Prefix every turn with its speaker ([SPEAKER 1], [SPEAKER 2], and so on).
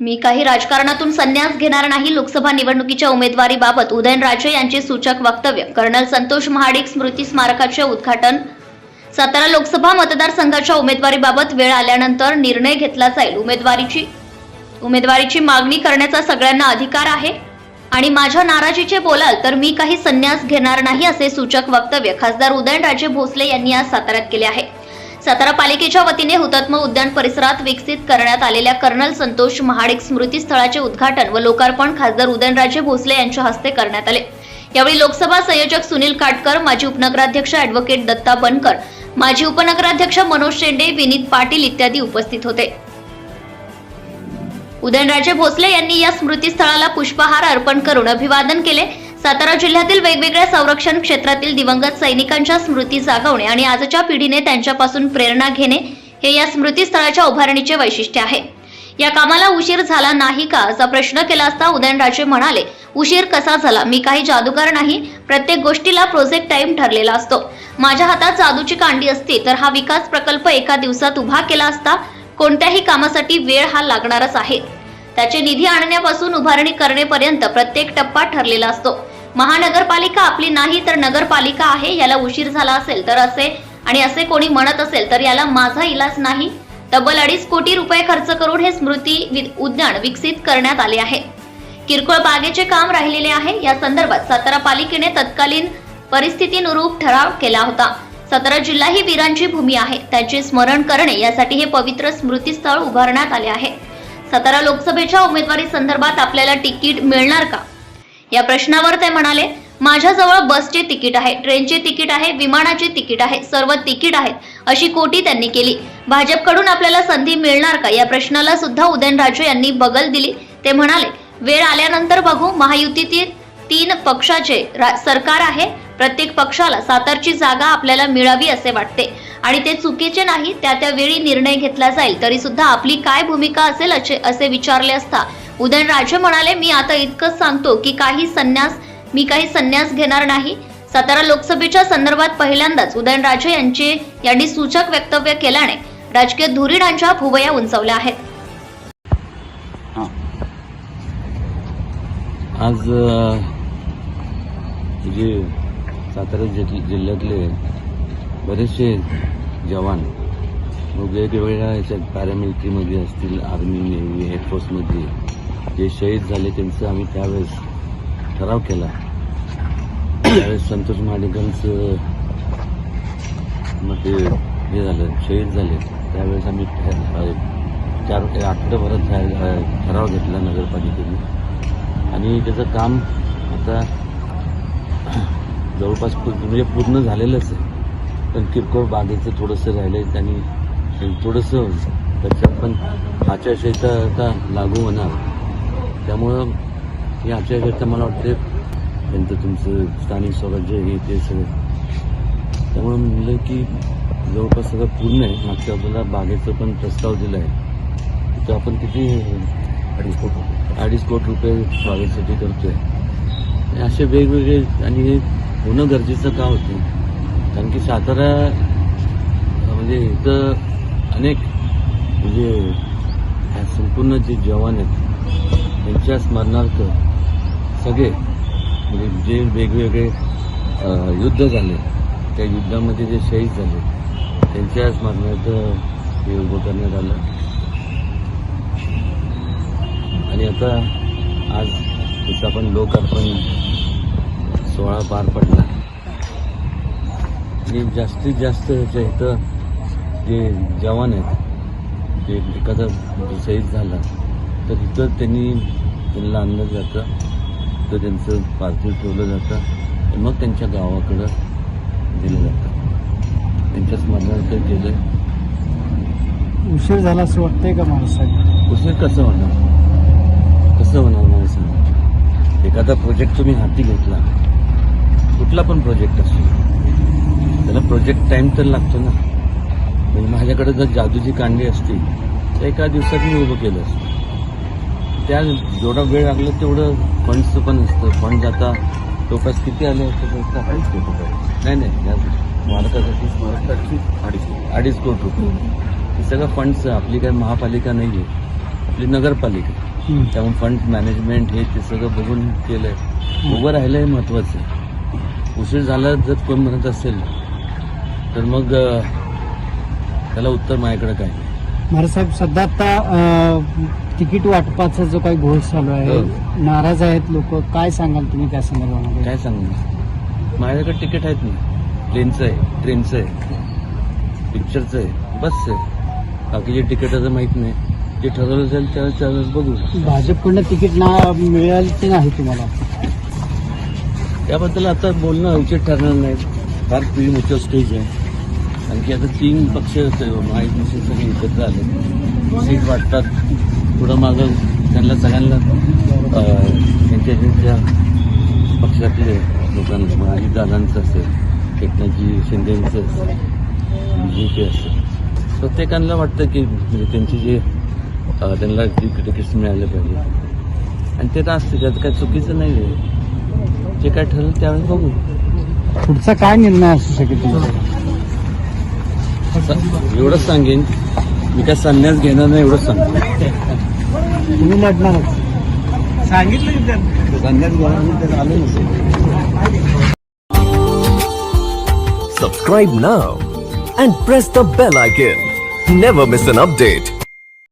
[SPEAKER 1] मी काही राजकारणातून संन्यास घेणार नाही. लोकसभा निवडणुकीच्या उमेदवारीबाबत उदयनराजे यांचे सूचक वक्तव्य. कर्नल संतोष महाडिक स्मृती स्मारकाचे उद्घाटन. सातारा लोकसभा मतदारसंघाच्या उमेदवारीबाबत वेळ आल्यानंतर निर्णय घेतला जाईल. उमेदवारीची उमेदवारीची मागणी करण्याचा सगळ्यांना अधिकार आहे. आणि माझ्या नाराजीचे बोलाल तर मी काही संन्यास घेणार नाही असे सूचक वक्तव्य खासदार उदयनराजे भोसले यांनी आज साताऱ्यात केले आहे. सातारा पालिकेच्या वतीने हुतात्मा उद्यान परिसरात विकसित करण्यात आलेल्या कर्नल संतोष महाडिक स्मृती स्थळाचे उद्घाटन व लोकार्पण खासदार उदयनराजे भोसले यांच्या हस्ते करण्यात आले. यावेळी लोकसभा संयोजक सुनील काटकर माजी उपनगराध्यक्ष अॅडव्होकेट दत्ता बनकर माजी उपनगराध्यक्ष मनोज शेंडे विनीत पाटील इत्यादी उपस्थित होते. उदयनराजे भोसले यांनी या स्मृतीस्थळाला पुष्पहार अर्पण करून अभिवादन केले. सातारा जिल्ह्यातील वेगवेगळ्या संरक्षण क्षेत्रातील दिवंगत सैनिकांच्या स्मृती जागवणे आणि आजच्या पिढीने त्यांच्यापासून प्रेरणा घेणे हे या स्मृतीस्थळाच्या उभारणीचे वैशिष्ट्य आहे. या कामाला उशीर झाला नाही का? असा प्रश्न केला असता उदयनराजे म्हणाले उशीर कसा झाला? मी काही जादूगार नाही. प्रत्येक गोष्टीला प्रोजेक्ट टाइम ठरलेला असतो. माझ्या हातात जादूची कांडी असती तर हा विकास प्रकल्प एका दिवसात उभा केला असता कोणत्याही कामासाठी वेळ हा लागणारच आहे. त्याचे निधी आणण्यापासून उभारणी करणेपर्यंत प्रत्येक टप्पा ठरलेला असतो. महानगरपालिका आपली नाही तर नगरपालिका आहे याला उशीर झाला असेल तर असे. आणि असे कोणी म्हणत असेल तर याला माझा इलाज नाही. तब्बल अडीच कोटी रुपये खर्च करून हे स्मृती उद्यान विकसित करण्यात आले आहे. किरकोळ बागेचे काम राहिलेले आहे. या संदर्भात सातारा पालिकेने तत्कालीन परिस्थितीनुरूप ठराव केला होता. सातारा जिल्हा ही वीरांची भूमी आहे. त्यांचे स्मरण करणे यासाठी हे पवित्र स्मृतीस्थळ उभारण्यात आले आहे. सातारा लोकसभेच्या उमेदवारी संदर्भात आपल्याला तिकीट मिळणार का? या प्रश्नावर ते म्हणाले माझ्याजवळ बसचे तिकीट आहे ट्रेनचे तिकीट आहे विमानाचे तिकीट आहे सर्व तिकीट आहेत अशी कोटी त्यांनी केली. भाजपकडून आपल्याला संधी मिळणार का? या प्रश्नाला सुद्धा उदयनराजे यांनी बगल दिली. ते म्हणाले वेळ आल्यानंतर बघू. महायुतीतील तीन पक्षाचे रा- सरकार आहे. प्रत्येक पक्षाला सातारची जागा आपल्याला मिळावी असे वाटते. आणि ते चुकीचे नाही त्या त्यावेळी निर्णय घेतला जाईल. तरी सुद्धा आपली काय भूमिका असेल असे असे विचारले असता उदयनराजे म्हणाले मी आता इतकंच सांगतो की काही संन्यास मी काही संन्यास घेणार नाही. सातारा लोकसभेच्या संदर्भात पहिल्यांदाच उदयनराजे यांचे यांनी सूचक वक्तव्य केल्याने राजकीय धुरीणांच्या भुवया उंचावल्या आहेत.
[SPEAKER 2] हां. आज जे सातारा जिल्ह- जिल्ह्यातले बरेचसे जवान वेगवेगळ्या याच्यात पॅरामिलिटरीमध्ये असतील आर्मी नेव्ही एअरफोर्समध्ये जे शहीद झाले त्यांचं आम्ही त्यावेळेस ठराव केला. त्यावेळेस संतोष महाडिकांचं मध्ये हे झालं शहीद झाले. त्यावेळेस आम्ही चार आठवड्याभरात ठराव घेतला नगरपालिकेने. आणि त्याचं काम आता जवळपास म्हणजे पूर्ण झालेलंच आहे. पण किरकोळ बागेचं थोडंसं राहिलं आहे आणि थोडंसं त्याच्यात पण आचारसंहिता आता लागू होणार. त्यामुळं हे आचारसंहिता मला वाटते त्यांचं तुमचं स्थानिक स्वराज्य हे ते सगळं. त्यामुळं म्हणलं की जवळपास सगळं पूर्ण आहे. मागच्या बाजूला बागेचं पण प्रस्ताव दिला आहे तिथं आपण किती अडीच कोटी अडीच कोटी रुपये बागेसाठी करतोय. असे वेगवेगळे आणि हे होणं गरजेचं का होतं? कारण की सातारा म्हणजे इथं अनेक म्हणजे संपूर्ण जे जवान आहेत त्यांच्या स्मरणार्थ सगळे म्हणजे जे वेगवेगळे युद्ध झाले त्या युद्धामध्ये जे शहीद झाले त्यांच्या स्मरणार्थ हे उभं करण्यात आलं. आणि आता आज तिचा पण लोकार्पण सोहळा पार पडला. आणि जास्तीत जास्त ह्याच्या इथं जे जवान आहेत जे एखादा शहीद झाला तर इथं त्यांनी त्यांना आणलं जातं. तर त्यांचं पार्थिव ठेवलं जातं. आणि मग त्यांच्या गावाकडं दिलं जातं. त्यांच्या स्मरणार्थ गेलं
[SPEAKER 3] उशीर झाला असं वाटतंय का माणसाला
[SPEAKER 2] उसने कसं होणार? कसं होणार मला सांगा एखादा प्रोजेक्ट तुम्ही हाती घेतला. कुठला पण प्रोजेक्ट असतो त्याला प्रोजेक्ट टाइम तर लागतो ना. म्हणजे माझ्याकडे जर जादूची कांडी असती तर एका दिवसात मी उभं केलं असतं. त्या जेवढा वेळ लागला तेवढं फंड्सचं पण असतं. फंड आता जवळपास किती आले असते नाही नाही या स्मारकासाठी स्मारकाची अडीच अडीच कोटी रुपये. हे सगळं फंड्स आपली काही महापालिका नाही आहे आपली नगरपालिका. त्यामुळे फंड मॅनेजमेंट हे ते सगळं बघून केलंय. उभं राहिलं हे महत्वाचं. आहे उशीर झाला जर कोण म्हणत असेल तर मग त्याला उत्तर माझ्याकडे काय? नाही.
[SPEAKER 3] महाराज साहेब सध्या आता तिकीट वाटपाचा जो काही घोष चालू आहे
[SPEAKER 2] हो.
[SPEAKER 3] नाराज आहेत लोक. काय सांगाल तुम्ही त्या संदर्भामध्ये?
[SPEAKER 2] काय सांगू? माझ्याकडे तिकीट आहेत ना प्लेनचं आहे ट्रेनचं आहे पिक्चरचं आहे बसचं आहे. बाकीचे तिकिटाचं माहीत नाही. जे ठरवलं जाईल त्यावेळेस त्यावेळेस बघू.
[SPEAKER 3] भाजपकडनं तिकीट ना मिळेल नाही तुम्हाला?
[SPEAKER 2] त्याबद्दल आता बोलणं उचित ठरणार नाही. फार प्री मोठं स्टेज आहे. आणखी आता तीन पक्ष हो, महायुतीचे सगळे एकत्र आले. सीट वाटतात. पुढं मागं त्यांना सगळ्यांना त्यांच्या त्यांच्या पक्षातले लोकांना मग अजित दादांचं असेल एकनाथजी शिंदेचं असेल बी जे पी असेल. प्रत्येकांना वाटतं की म्हणजे त्यांचे जे त्यांना जी तिकीट्स मिळाले पाहिजे. आणि ते तर असते त्यात काही चुकीचं नाही आहे. जे काय ठरेल त्यावेळेस बघू.
[SPEAKER 3] पुढचा काय निर्णय असू शकेल तुमचा?
[SPEAKER 2] एवढंच सांगेन. मी काय संन्यास घेणार नाही एवढंच सांगतो
[SPEAKER 3] तुम्ही लढणारच
[SPEAKER 2] संन्यास घेणार नाही तर आलं नसेल.
[SPEAKER 4] Subscribe now and press the bell icon. Never miss an update.